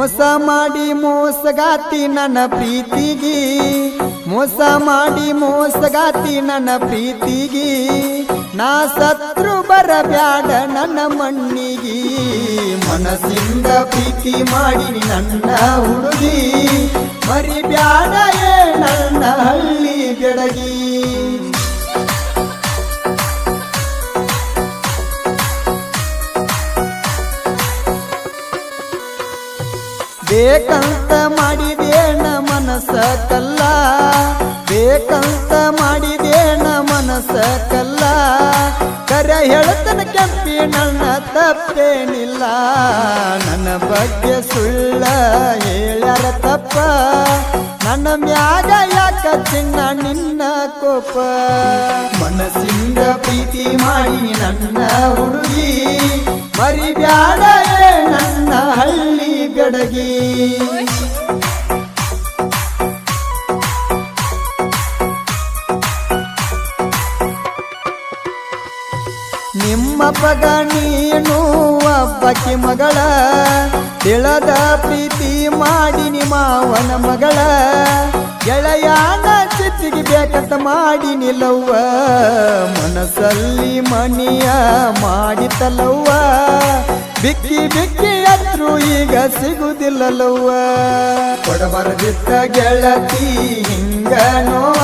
ಮೋಸ ಮಾಡಿ ಮೋಸಗಾತಿ ನನ್ನ ಪ್ರೀತಿಗಿ. ಮೋಸ ಮಾಡಿ ಮೋಸಗಾತಿ ನನ್ನ ಪ್ರೀತಿಗಿ. ನಾ ಸತ್ರು ಬರಬ್ಯಾಡ ನನ್ನ ಮಣ್ಣಿಗಿ. ಮನಸ್ಸಿಂದ ಪ್ರೀತಿ ಮಾಡಿ ನನ್ನ ಹುಡುಗಿ. ಮರಿಬ್ಯಾಡ ನನ್ನ ಹಳ್ಳಿ ಬೆಡಗಿ. ಬೇಕಂತ ಮಾಡಿದೇನ ಮನಸ ಕಲ್ಲ? ಬೇಕಂತ ಮಾಡಿದೇನ ಮನಸ ಕಲ್ಲ? ಕರೆ ಹೇಳ್ತನ ಕೆಂಪಿ ನನ್ನ ತಪ್ಪೇನಿಲ್ಲ. ನನ್ನ ಬಗ್ಗೆ ಸುಳ್ಳ ಹೇಳ್ಯಾರ ತಪ್ಪ. ನನ್ನ ಮ್ಯಾಗ ಯಾಕ ಚಿನ್ನ ನಿನ್ನ ಕೋಪ? ಮನಸ್ಸಿಂದ ಪ್ರೀತಿ ಮಾಡಿ ನನ್ನ ಹುಡುಗಿ, ಮರಿಬ್ಯಾ ಬೆಡಗಿ ನಿಮ್ಮ ಪಗ ನೀನು ಅಪ್ಪಕ್ಕೆ ಮಗಳ, ತಿಳದ ಪ್ರೀತಿ ಮಾಡಿ ಮಾವನ ಮಗಳ ಗೆಳೆಯಾನ ಚಿತ್ತಿಗೆ ಬೇಕಂತ ಮಾಡಿ ನಿಲ್ಲವ್ವ, ಮನಸ್ಸಲ್ಲಿ ಮಣಿಯ ಮಾಡಿತಲವ್ವ ಬಿಕ್ಕಿ ಬಿಕ್ಕಿ ಹತ್ರು ಈಗ ಸಿಗುದಿಲ್ಲಲ್ಲವ್ವ ಕೊಡಬಾರದಿತ್ತ ಗೆಳತಿ ಹಿಂಗ ನೋವ.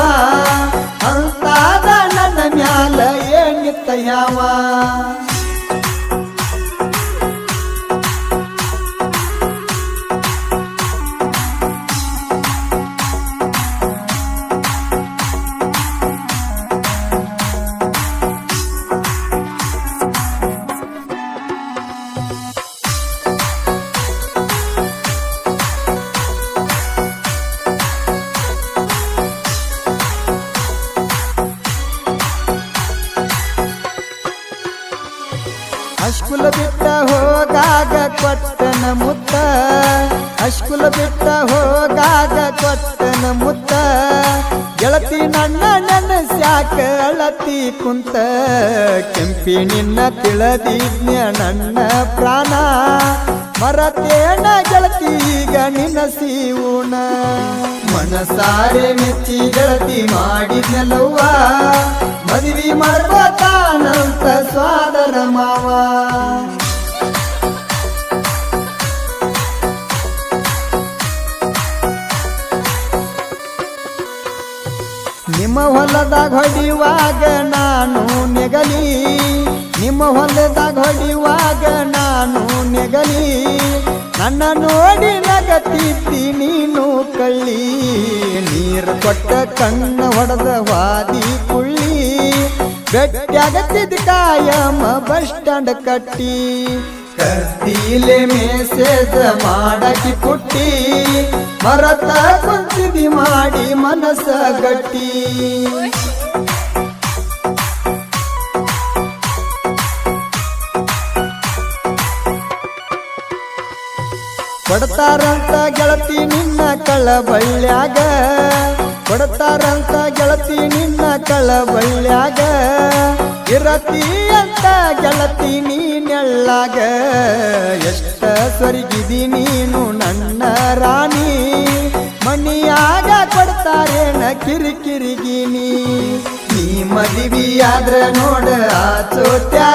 ಅಶ್ಕುಲ ಬಿಟ್ಟ ಹೋಗಾಗ ಕೊಟ್ಟನ ಮುತ್ತ. ಅಶ್ಕುಲ ಬಿಟ್ಟ ಹೋಗಾಗ ಕೊಟ್ಟನ ಮುತ್ತ. ಗೆಳತಿ ನನ್ನ ನೆನಸ್ಯಾಕ ಅಳತಿ ಕುಂತ. ಕೆಂಪಿ ನಿನ್ನ ತಿಳದಿಜ್ಞ ನನ್ನ ಪ್ರಾಣ. ಮರತೇನ ಗೆಳತಿ ಈಗ ನಿನ್ನ ಸೀವುಣ. ಮನಸಾರೆ ಮೆಚ್ಚಿ ಗೆಳತಿ ಮಾಡಿದ್ನಲ್ಲವ್ವ ಹೊಲದಾಗ ಹೊಡಿವಾಗ ನಾನು ನೆಗಲಿ. ನಿಮ್ಮ ಹೊಲದಾಗ ಹೊಡಿವಾಗ ನಾನು ನೆಗಲಿ. ನನ್ನ ನೋಡಿ ನಗತಿ ನೀನು ಕಳ್ಳಿ. ನೀರು ಕೊಟ್ಟ ಕಣ್ಣ ಹೊಡೆದ ವಾದಿ ಕುಳ್ಳಿ. ಗಟ್ಟಿಯಾಗತ್ತಿದ್ದ ಕಾಯಮ್ಮ ಬಸ್ ಸ್ಟ್ಯಾಂಡ್ ಕಟ್ಟಿ. ಕರ್ತೀಲೆ ಮೇಸೇಜ ಮಾಡಕಿ ಪುಟ್ಟಿ ಮರತ ಕುಂತಿದಿ ಮಾಡಿ ಮನಸ್ಸ ಗಟ್ಟಿ. ಕೊಡ್ತಾರಂತ ಗೆಳತಿ ನಿನ್ನ ಕಳಬಳ್ಳ್ಯಾಗ, ಕೊಡ್ತಾರಂತ ಗೆಳತಿ ನಿನ್ನ ಕಳಬಳ್ಳ್ಯಾಗ, ಇರತಿ ಅಂತ ಗೆಳತಿ ನೀನೆಳ್ಳಾಗ ಎಷ್ಟ ಸರಿಗಿದಿ ನೀನು ನನ್ನ ರಾಣಿ. ಮಣಿಯಾಗ ಕೊಡ್ತಾರೇನ ಕಿರಿಕಿರಿಗಿನಿ ನೀ. ಮದುವೆಯಾದ್ರ ನೋಡ ಆ ಚೋತ್ಯಾಗ